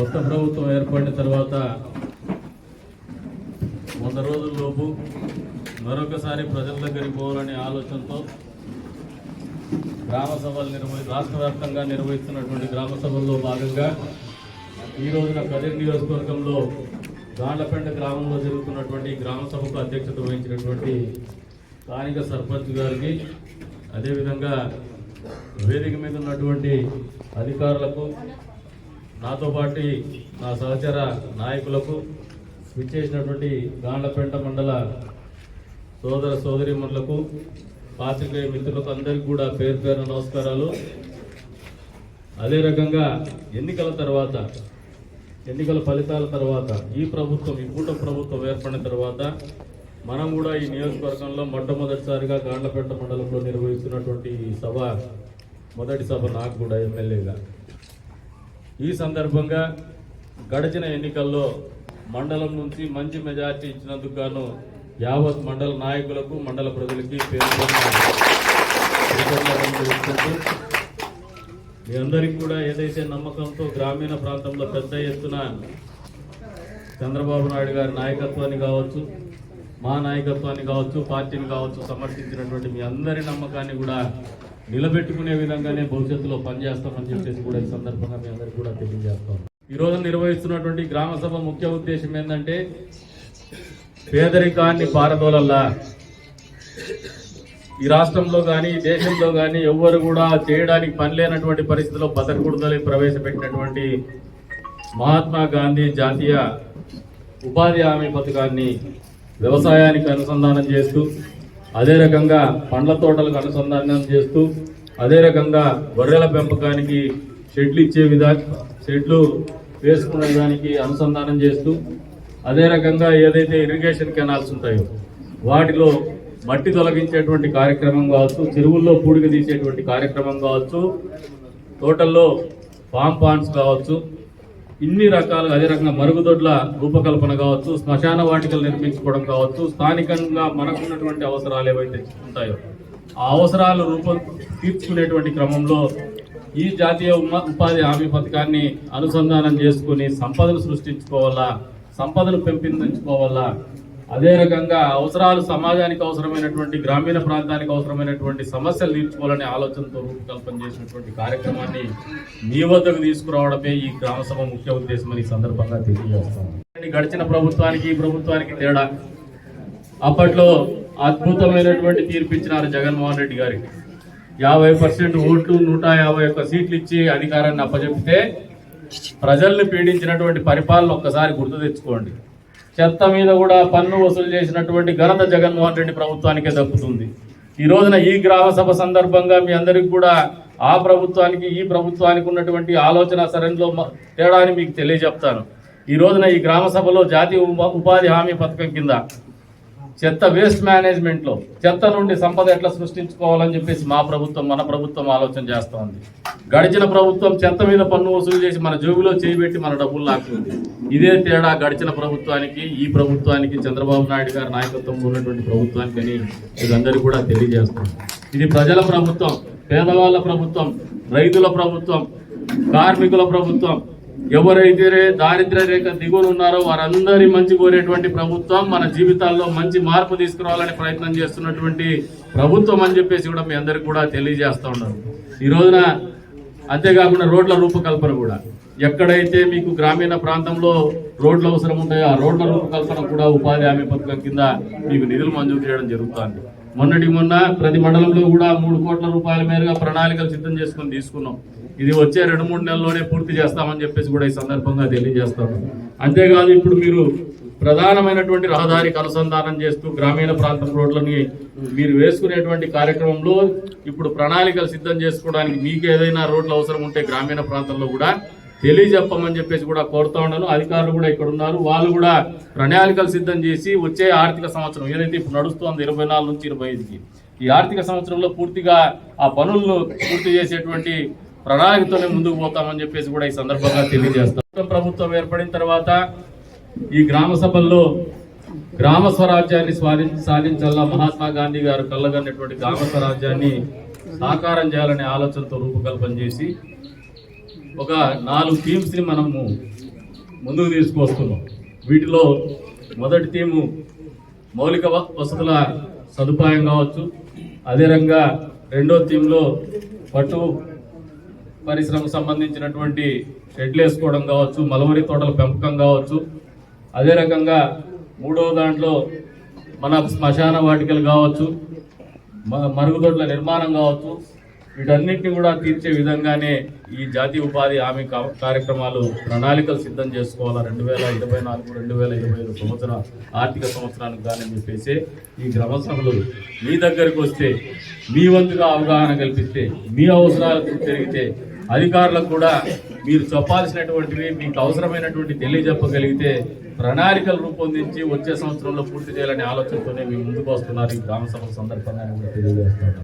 కొత్త ప్రభుత్వం ఏర్పడిన తర్వాత వంద రోజుల్లోపు మరొకసారి ప్రజల దగ్గరికి పోవాలనే ఆలోచనతో గ్రామ సభలు నిర్వహి రాష్ట్ర వ్యాప్తంగా నిర్వహిస్తున్నటువంటి గ్రామ సభల్లో భాగంగా ఈ రోజున కదిరి నియోజకవర్గంలో గాండ్లపేట గ్రామంలో జరుగుతున్నటువంటి గ్రామ సభకు అధ్యక్షత వహించినటువంటి స్థానిక సర్పంచ్ గారికి అదేవిధంగా వేదిక మీద ఉన్నటువంటి అధికారులకు నాతో పాటు నా సహచర నాయకులకు విచ్చేసినటువంటి గాండ్లపేట మండల సోదర సోదరిమణులకు పాత్రికేయ మిత్రులకు అందరికీ కూడా పేరు పేరు నమస్కారాలు. అదే రకంగా ఎన్నికల తర్వాత ఎన్నికల ఫలితాల తర్వాత ఈ ప్రభుత్వం ఈ కూట ప్రభుత్వం ఏర్పడిన తర్వాత మనం కూడా ఈ నియోజకవర్గంలో మొట్టమొదటిసారిగా గాండ్లపేట మండలంలో నిర్వహిస్తున్నటువంటి ఈ సభ మొదటి సభ నాకు కూడా ఎమ్మెల్యేగా. ఈ సందర్భంగా గడిచిన ఎన్నికల్లో మండలం నుంచి మంచి మెజార్టీ ఇచ్చినందుకు గాను యావత్ మండల నాయకులకు మండల ప్రజలకి పేరు మీ అందరికీ కూడా ఏదైతే నమ్మకంతో గ్రామీణ ప్రాంతంలో పెద్ద ఎత్తున చంద్రబాబు నాయుడు గారి నాయకత్వాన్ని కావచ్చు మా నాయకత్వాన్ని కావచ్చు పార్టీని కావచ్చు సమర్థించినటువంటి మీ అందరి నమ్మకాన్ని కూడా నిలబెట్టుకునే విధంగానే భవిష్యత్తులో పనిచేస్తామని చెప్పేసి కూడా ఈ సందర్భంగా మీ అందరికీ కూడా తెలియజేస్తాం ఈ రోజు నిర్వహిస్తున్నటువంటి గ్రామ సభ ముఖ్య ఉద్దేశం ఏంటంటే పేదరికాన్ని పారదోలల్లా. ఈ రాష్ట్రంలో కానీ ఈ దేశంలో కానీ ఎవ్వరు కూడా చేయడానికి పని లేనటువంటి పరిస్థితిలో బతకూడదని ప్రవేశపెట్టినటువంటి మహాత్మా గాంధీ జాతీయ ఉపాధి హామీ పథకాన్ని వ్యవసాయానికి అనుసంధానం చేస్తూ అదే రకంగా పండ్ల తోటలకు అనుసంధానం చేస్తూ అదే రకంగా గొర్రెల పెంపకానికి షెడ్లు ఇచ్చే విధా షెడ్లు వేసుకునే దానికి అనుసంధానం చేస్తూ అదే రకంగా ఏదైతే ఇరిగేషన్ కెనాల్స్ ఉంటాయో వాటిలో మట్టి తొలగించేటువంటి కార్యక్రమం కావచ్చు చెరువుల్లో పూడిక తీసేటువంటి కార్యక్రమం కావచ్చు తోటల్లో ఫామ్ పాండ్స్ కావచ్చు ఇన్ని రకాలుగా అదే రకంగా మరుగుదొడ్ల రూపకల్పన కావచ్చు శ్మశాన వాటికలు నిర్మించుకోవడం కావచ్చు స్థానికంగా మనకున్నటువంటి అవసరాలు ఏవైతే ఉంటాయో ఆ అవసరాలు రూపం తీర్చుకునేటువంటి క్రమంలో ఈ జాతీయ ఉపాధి హామీ పథకాన్ని అనుసంధానం చేసుకుని సంపదను సృష్టించుకోవాలా సంపదను పెంపొందించుకోవాలా అదే రకంగా అవసరాలు సమాజానికి అవసరమైనటువంటి గ్రామీణ ప్రాంతానికి అవసరమైనటువంటి సమస్యలు తీర్చుకోవాలనే ఆలోచనతో రూపకల్పన చేసినటువంటి కార్యక్రమాన్ని మీ వద్దకు తీసుకురావడమే ఈ గ్రామ సభ ముఖ్య ఉద్దేశం అని ఈ సందర్భంగా తెలియజేస్తాను. గడిచిన ప్రభుత్వానికి ఈ ప్రభుత్వానికి తేడా అప్పట్లో అద్భుతమైనటువంటి తీర్పిచ్చినారు జగన్మోహన్ రెడ్డి గారికి. యాభై పర్సెంట్ ఓట్లు నూట యాభై ఒక్క సీట్లు ఇచ్చి అధికారాన్ని అప్పచెప్తే ప్రజల్ని పీడించినటువంటి పరిపాలన ఒక్కసారి గుర్తు తెచ్చుకోండి. చెత్త మీద కూడా పన్ను వసూలు చేసినటువంటి ఘనత జగన్మోహన్ రెడ్డి ప్రభుత్వానికే దక్కుతుంది. ఈ రోజున ఈ గ్రామ సభ సందర్భంగా మీ అందరికి కూడా ఆ ప్రభుత్వానికి ఈ ప్రభుత్వానికి ఉన్నటువంటి ఆలోచన సరణిలో తేడా తేడాని మీకు తెలియజెప్తాను. ఈ రోజున ఈ గ్రామ సభలో జాతీయ ఉపాధి హామీ పథకం కింద చెత్త వేస్ట్ మేనేజ్మెంట్లో చెత్త నుండి సంపద ఎట్లా సృష్టించుకోవాలని చెప్పేసి మా ప్రభుత్వం మన ప్రభుత్వం ఆలోచన చేస్తోంది. గడిచిన ప్రభుత్వం చెత్త మీద పన్ను వసూలు చేసి మన జోబులో చేయబెట్టి మన డబ్బులు లాక్కుంది. ఇదే తేడా గడిచిన ప్రభుత్వానికి ఈ ప్రభుత్వానికి చంద్రబాబు నాయుడు గారి నాయకత్వంలో ఉన్నటువంటి ప్రభుత్వానికి అని ఇదందరికీ కూడా తెలియజేస్తాం ఇది ప్రజల ప్రభుత్వం పేదవాళ్ళ ప్రభుత్వం రైతుల ప్రభుత్వం కార్మికుల ప్రభుత్వం ఎవరైతే దారిద్ర రేఖ దిగువన ఉన్నారో వారందరి మంచి కోరేటువంటి ప్రభుత్వం మన జీవితాల్లో మంచి మార్పు తీసుకురావాలని ప్రయత్నం చేస్తున్నటువంటి ప్రభుత్వం అని చెప్పేసి కూడా మీ అందరికి కూడా తెలియజేస్తూ ఉన్నారు ఈ రోజున అంతేకాకుండా రోడ్ల రూపకల్పన కూడా. ఎక్కడైతే మీకు గ్రామీణ ప్రాంతంలో రోడ్లు అవసరం ఉంటాయో ఆ రోడ్ల రూపకల్పన కూడా ఉపాధి హామీ పథకం కింద మీకు నిధులు మంజూరు చేయడం జరుగుతుంది. మొన్నటి మొన్న ప్రతి మండలంలో కూడా మూడు కోట్ల రూపాయల మేరగా ప్రణాళికలు సిద్ధం చేసుకొని తీసుకున్నాం. ఇది వచ్చే రెండు మూడు నెలల్లోనే పూర్తి చేస్తామని చెప్పేసి కూడా ఈ సందర్భంగా తెలియజేస్తాను. అంతేకాదు ఇప్పుడు మీరు ప్రధానమైనటువంటి రహదారికి అనుసంధానం చేస్తూ గ్రామీణ ప్రాంతం రోడ్లని మీరు వేసుకునేటువంటి కార్యక్రమంలో ఇప్పుడు ప్రణాళికలు సిద్ధం చేసుకోవడానికి మీకు ఏదైనా రోడ్లు అవసరం ఉంటే గ్రామీణ ప్రాంతంలో కూడా తెలియజెప్పమని చెప్పేసి కూడా కోరుతా ఉన్నాను. అధికారులు కూడా ఇక్కడ ఉన్నారు. వాళ్ళు కూడా ప్రణాళికలు సిద్ధం చేసి వచ్చే ఆర్థిక సంవత్సరం ఏదైతే ఇప్పుడు నడుస్తోంది ఇరవై నాలుగు నుంచి ఇరవై ఐదుకి ఈ ఆర్థిక సంవత్సరంలో పూర్తిగా ఆ పనులను పూర్తి చేసేటువంటి ప్రణాళికతోనే ముందుకు పోతామని చెప్పేసి కూడా ఈ సందర్భంగా తెలియజేస్తాం. ప్రభుత్వం ఏర్పడిన తర్వాత ఈ గ్రామ సభల్లో గ్రామ స్వరాజ్యాన్ని స్వాధి సాధించాలా మహాత్మా గాంధీ గారు కళ్ళగన్నటువంటి గ్రామ స్వరాజ్యాన్ని సాకారం చేయాలనే ఆలోచనతో రూపకల్పన చేసి ఒక నాలుగు థీమ్స్ని మనము ముందుకు తీసుకొస్తున్నాం. వీటిలో మొదటి థీము మౌలిక వ- వసతుల సదుపాయం కావచ్చు. అదే రంగా రెండో థీమ్లో పట్టు పరిశ్రమకు సంబంధించినటువంటి షెడ్లు వేసుకోవడం కావచ్చు మలవరి తోటల పెంపకం కావచ్చు. అదే రకంగా మూడవ దాంట్లో మన శ్మశాన వాటికలు కావచ్చు మ- మరుగుదొడ్ల నిర్మాణం కావచ్చు. వీటన్నిటిని కూడా తీర్చే విధంగానే ఈ జాతీయ ఉపాధి హామీ కార్యక్రమాలు ప్రణాళికలు సిద్ధం చేసుకోవాలా? రెండు వేల ఇరవై నాలుగు రెండు వేల ఇరవై ఐదు సంవత్సరం ఆర్థిక సంవత్సరానికి కానీ చెప్పేసి ఈ గ్రామ సభలు మీ దగ్గరికి వస్తే మీ వంతుగా అవగాహన కల్పిస్తే మీ అవసరాలకు తిరిగితే అధికారులకు కూడా మీరు చెప్పాల్సినటువంటివి మీకు అవసరమైనటువంటి తెలియజెప్పగలిగితే ప్రణాళికలు రూపొందించి వచ్చే సంవత్సరంలో పూర్తి చేయాలనే ఆలోచనతోనే మీ ముందుకు వస్తున్నారు ఈ గ్రామ సభ సందర్భంగా తెలియజేస్తున్నారు కూడా